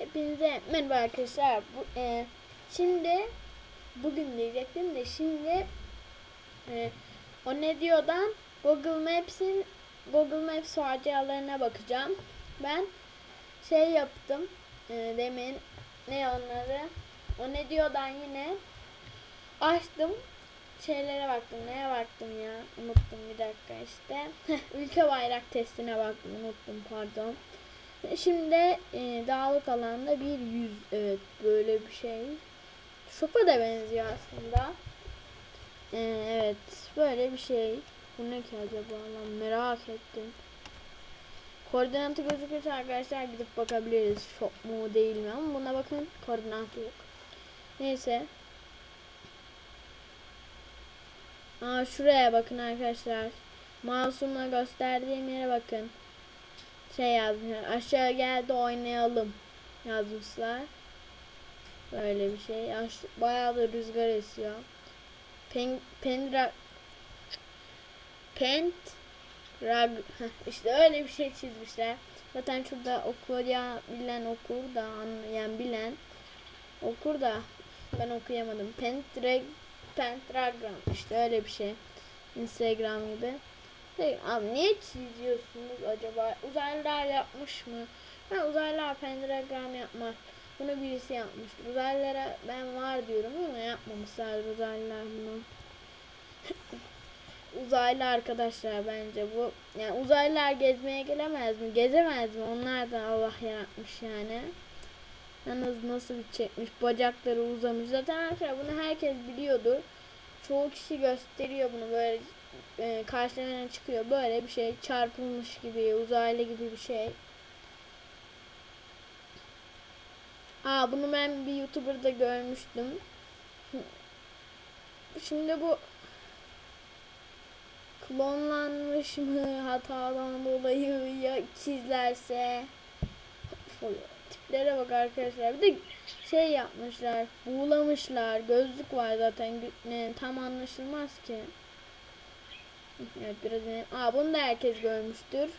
Hepinize merhaba arkadaşlar. Bu, e, şimdi bugün diyecektim de şimdi e, o ne diyordan Google Maps'in Google Maps harcalarına bakacağım. Ben şey yaptım e, demin ne onları o ne diyordan yine açtım şeylere baktım. Neye baktım ya? Unuttum bir dakika işte. Ülke bayrak testine baktım. Unuttum pardon. Şimdi e, dağlık alanda bir yüz evet böyle bir şey. Şopa da benziyor aslında. E, evet böyle bir şey. Bu ne ki acaba lan merak ettim. Koordinatı gözükürse arkadaşlar gidip bakabiliriz. Şok mu değil mi ama buna bakın koordinatı yok. Neyse. Aa şuraya bakın arkadaşlar. Masumla gösterdiğim yere bakın şey yazmışlar. Aşağı geldi oynayalım yazmışlar. Böyle bir şey. Bayağı da rüzgar esiyor. Pen pendra pent rag işte öyle bir şey çizmişler. Zaten şurada okur ya bilen okur da anlayan bilen okur da ben okuyamadım. Pentreg pentagram işte öyle bir şey. Instagram gibi. Hey, abi niye çiziyorsunuz acaba? Uzaylılar yapmış mı? Ben uzaylılar pentagram yapmaz. Bunu birisi yapmıştır. Uzaylılara ben var diyorum ama yapmamışlar uzaylılar bunu. Uzaylı arkadaşlar bence bu. Yani uzaylılar gezmeye gelemez mi? Gezemez mi? Onlar da Allah yaratmış yani. Yalnız nasıl bir çekmiş? Bacakları uzamış. Zaten arkadaşlar bunu herkes biliyordur. Çoğu kişi gösteriyor bunu böyle e, karşılarına çıkıyor. Böyle bir şey çarpılmış gibi uzaylı gibi bir şey. Aa bunu ben bir YouTuber'da görmüştüm. Şimdi bu klonlanmış mı hatadan dolayı ya ikizlerse tiplere bak arkadaşlar. Bir de şey yapmışlar, buğulamışlar. Gözlük var zaten tam anlaşılmaz ki. Evet biraz yine. Aa bunu da herkes görmüştür.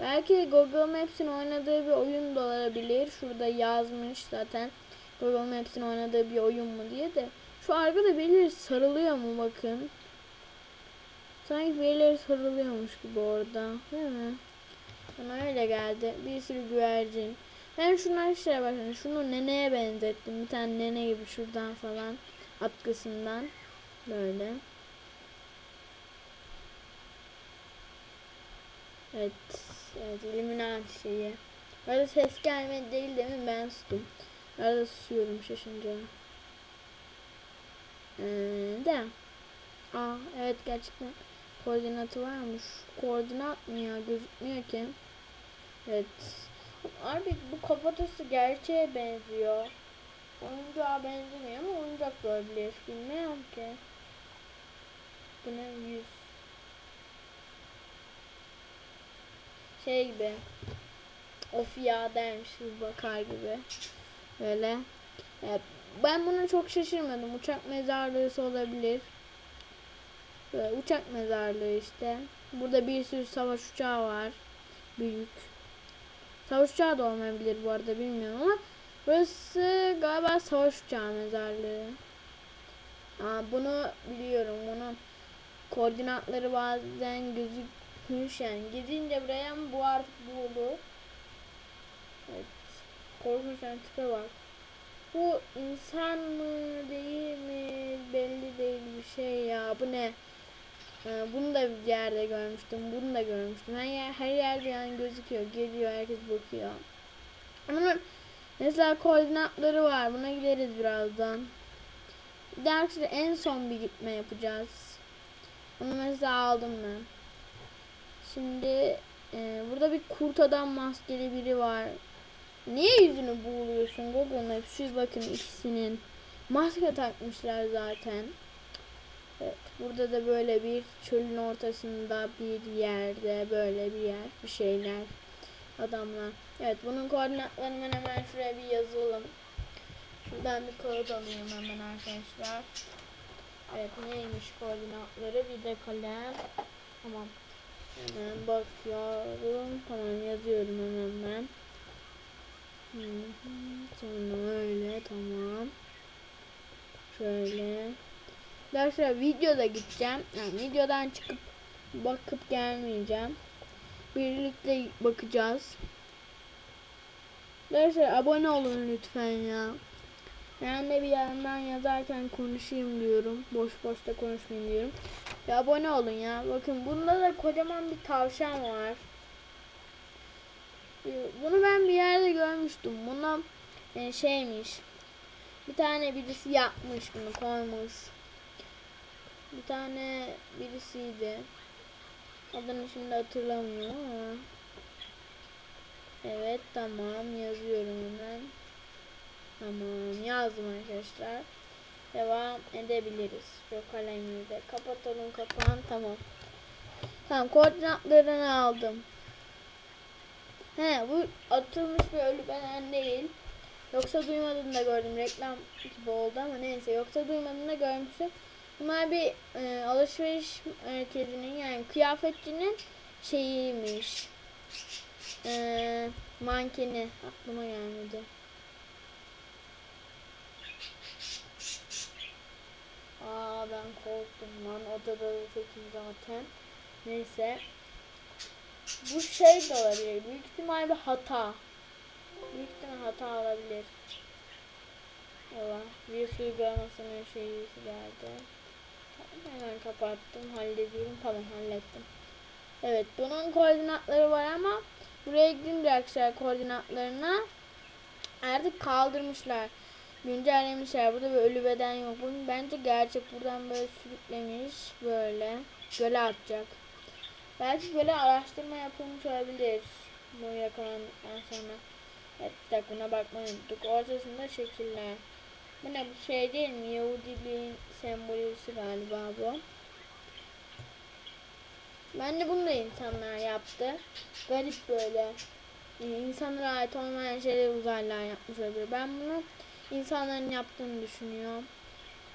Belki Google Maps'in oynadığı bir oyun da olabilir. Şurada yazmış zaten. Google Maps'in oynadığı bir oyun mu diye de. Şu arkada birileri sarılıyor mu bakın. Sanki birileri sarılıyormuş gibi orada. Değil mi? Bana öyle geldi. Bir sürü güvercin. Ben şunlar şuraya bakın. Şunu neneye benzettim. Bir tane nene gibi şuradan falan. Atkısından. Böyle. Evet. Evet. Illuminati şeyi. Arada ses gelmedi değil değil mi? Ben sustum. Arada susuyorum şaşınca. Ee, de. Aa evet gerçekten koordinatı varmış. Koordinat mı ya? Gözükmüyor ki. Evet. Abi bu kafatası gerçeğe benziyor. Oyuncağa benzemiyor ama oyuncak da olabilir. Bilmiyorum ki. Bu ne yüz? Şey gibi. Of ya dermiş bakar gibi. Böyle. Ben buna çok şaşırmadım. Uçak mezarlığı olabilir. Böyle uçak mezarlığı işte. Burada bir sürü savaş uçağı var. Büyük. Savaş uçağı da olmayabilir bu arada bilmiyorum ama burası galiba savaş uçağı mezarlığı. Aa, bunu biliyorum. Bunun koordinatları bazen gözükmüş yani. Gidince buraya mı bu artık bu olur. Evet. Korkunç yani tipe bak. Bu insan mı değil mi belli değil bir şey ya. Bu ne? Ee, bunu da bir yerde görmüştüm. Bunu da görmüştüm. Her, yer, her yerde yani gözüküyor. Geliyor herkes bakıyor. Bunun mesela koordinatları var. Buna gideriz birazdan. Bir de arkadaşlar en son bir gitme yapacağız. Bunu mesela aldım ben. Şimdi e, burada bir kurt adam maskeli biri var. Niye yüzünü buğuluyorsun Google Maps? Şu bakın ikisinin. Maske takmışlar zaten. Evet, burada da böyle bir çölün ortasında bir yerde böyle bir yer, bir şeyler, adamlar. Evet, bunun koordinatlarını hemen, şuraya bir yazalım. Şuradan bir kağıt alayım hemen arkadaşlar. Evet, neymiş koordinatları? Bir de kalem. Tamam. Hemen bakıyorum. Tamam yazıyorum hemen ben. Sonra öyle tamam. Şöyle. Arkadaşlar videoda gideceğim. Yani videodan çıkıp bakıp gelmeyeceğim. Birlikte bakacağız. Arkadaşlar abone olun lütfen ya. Ben de bir yandan yazarken konuşayım diyorum. Boş boş da konuşmayayım diyorum. Ya abone olun ya. Bakın bunda da kocaman bir tavşan var. Ee, Bunu ben bir yerde görmüştüm. Buna e, şeymiş. Bir tane birisi yapmış bunu koymuş. Bir tane birisiydi. Adını şimdi hatırlamıyorum ama. Evet tamam yazıyorum hemen. Tamam yazdım arkadaşlar. Devam edebiliriz. Şu kalemleri de kapatalım kapağını tamam. Tamam koordinatlarını aldım. He bu atılmış bir ölü beden değil. Yoksa duymadığını da gördüm. Reklam gibi oldu ama neyse. Yoksa duymadığını da görmüştüm. Bunlar bir e, alışveriş merkezinin yani kıyafetçinin şeyiymiş. E, mankeni. Aklıma gelmedi. Aa ben korktum lan. Odada da tekim zaten. Neyse. Bu şey de olabilir. Büyük ihtimal bir hata. Büyük ihtimal hata olabilir. Allah. Virüs uygulamasının şeyi geldi. Tamam, hemen kapattım. Hallediyorum. Tamam hallettim. Evet bunun koordinatları var ama buraya gidince arkadaşlar koordinatlarına artık kaldırmışlar. Güncellemişler. Burada bir ölü beden yok. Bunu bence gerçek. Buradan böyle sürüklemiş. Böyle. Göle atacak. Belki böyle araştırma yapılmış olabilir. Bu yakalandıktan sonra. Evet bir dakika buna bakmayı unuttuk. Ortasında şekiller. Bu ne bu şey değil mi? Yahudiliğin sembolüsü galiba bu. Ben de bunu da insanlar yaptı. Garip böyle. İnsanlara ait olmayan şeyleri uzaylılar yapmış olabilir. Ben bunu insanların yaptığını düşünüyorum.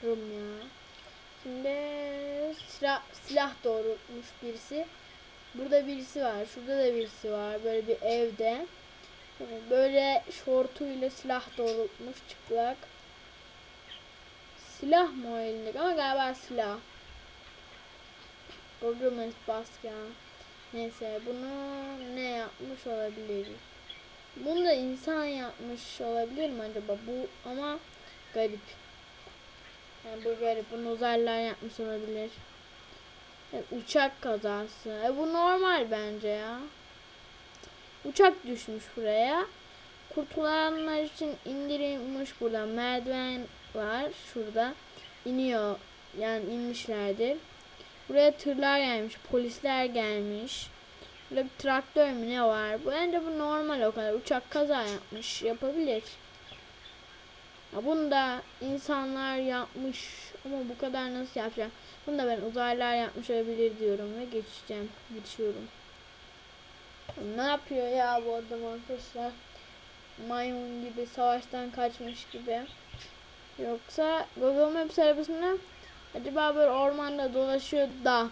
ya. Şimdi silah, silah doğrultmuş birisi. Burada birisi var. Şurada da birisi var. Böyle bir evde. Böyle şortuyla silah doğrultmuş çıplak. Silah mı o elindeki? Ama galiba silah. Google Maps bask ya. Neyse bunu ne yapmış olabilir? Bunu da insan yapmış olabilir mi acaba? Bu ama garip. Yani bu garip. Bunu uzaylılar yapmış olabilir. Yani uçak kazası. E bu normal bence ya. Uçak düşmüş buraya. Kurtulanlar için indirilmiş burada. Merdiven var şurada. İniyor. Yani inmişlerdir. Buraya tırlar gelmiş. Polisler gelmiş. Burada bir traktör mü ne var? Bence bu normal o kadar. Uçak kaza yapmış. Yapabilir. Ya bunu da insanlar yapmış. Ama bu kadar nasıl yapacak? Bunu da ben uzaylılar yapmış olabilir diyorum ve geçeceğim. Geçiyorum. Ne yapıyor ya bu adam arkadaşlar? Maymun gibi savaştan kaçmış gibi. Yoksa Google Maps arabasında acaba böyle ormanda dolaşıyor da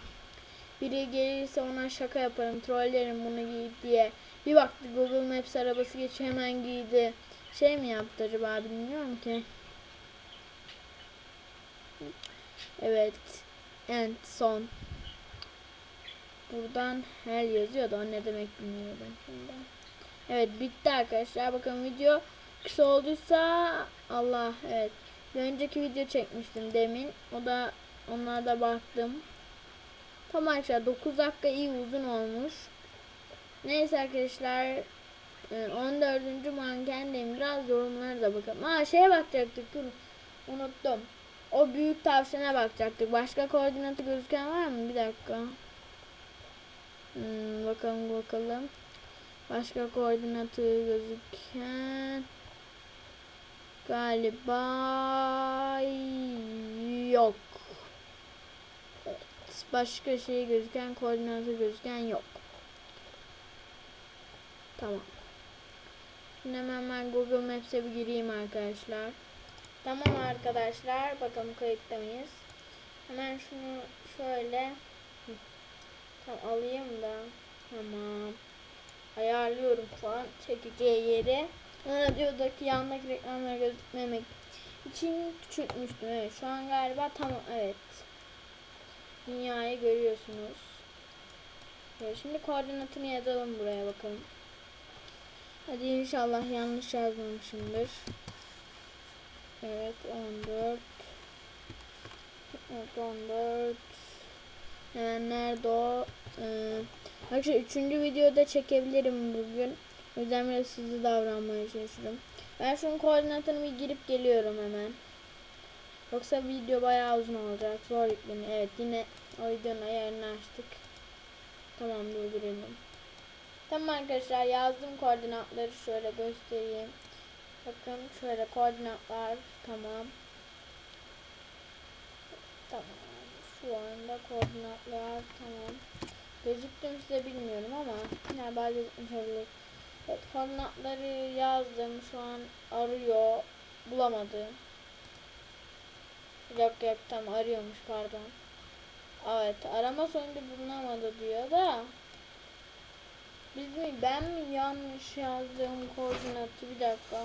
biri gelirse ona şaka yaparım, trollerim bunu giy diye. Bir baktı Google Maps arabası geçiyor hemen giydi. Şey mi yaptı acaba bilmiyorum ki. Evet. And son. Buradan her yazıyor da o ne demek bilmiyorum ben şimdi. Evet bitti arkadaşlar. Bakın video kısa olduysa Allah evet. Bir önceki video çekmiştim demin. O da onlara da baktım. Tamam arkadaşlar 9 dakika iyi uzun olmuş. Neyse arkadaşlar e, 14. mankendeyim. Biraz yorumlara da bakalım. Aa şeye bakacaktık. Dur. Unuttum. O büyük tavşana bakacaktık. Başka koordinatı gözüken var mı? Bir dakika. Hmm, bakalım bakalım. Başka koordinatı gözüken galiba yok. Evet, başka şey gözüken koordinatı gözüken yok. Tamam. Şimdi hemen Google Maps'e bir gireyim arkadaşlar. Tamam arkadaşlar. Bakalım kayıtta mıyız? Hemen şunu şöyle Tamam alayım da. Tamam. Ayarlıyorum şu an çekeceği yeri. Radyodaki yandaki reklamları gözükmemek için küçültmüştüm. Evet şu an galiba tamam evet. Dünyayı görüyorsunuz. Evet, şimdi koordinatını yazalım buraya bakalım. Hadi inşallah yanlış yazmamışımdır. Evet 14 Evet 14 ee, nerede o? Ee, arkadaşlar üçüncü videoda çekebilirim bugün. O yüzden biraz hızlı davranmaya çalışıyorum. Ben şunun koordinatını bir girip geliyorum hemen. Yoksa video bayağı uzun olacak. Zor yükleniyor. Evet yine o videonun ayarını açtık. Tamam durduralım. Tamam arkadaşlar yazdım koordinatları şöyle göstereyim. Bakın şöyle koordinatlar tamam. Tamam. Şu anda koordinatlar tamam. Gözüktü mü size bilmiyorum ama yine bazı olabilir. Evet, koordinatları yazdım. Şu an arıyor. Bulamadı. Yok yok tam arıyormuş pardon. Evet arama sonucu bulunamadı diyor da. Biz mi ben mi yanlış yazdığım koordinatı bir dakika.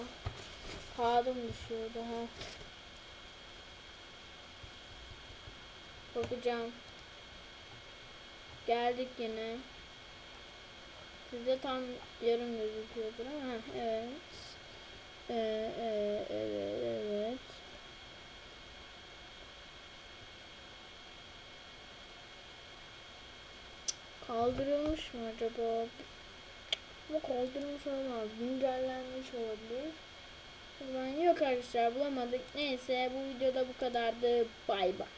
Kağıdım düşüyordu ha. Bakacağım. Geldik yine. Size tam yarım gözüküyordur ama evet. Ee, e, evet evet. Kaldırılmış mı acaba? Ama kaldırılmış olmaz. Güncellenmiş olabilir. Ben yok arkadaşlar bulamadık. Neyse bu videoda bu kadardı. Bay bay.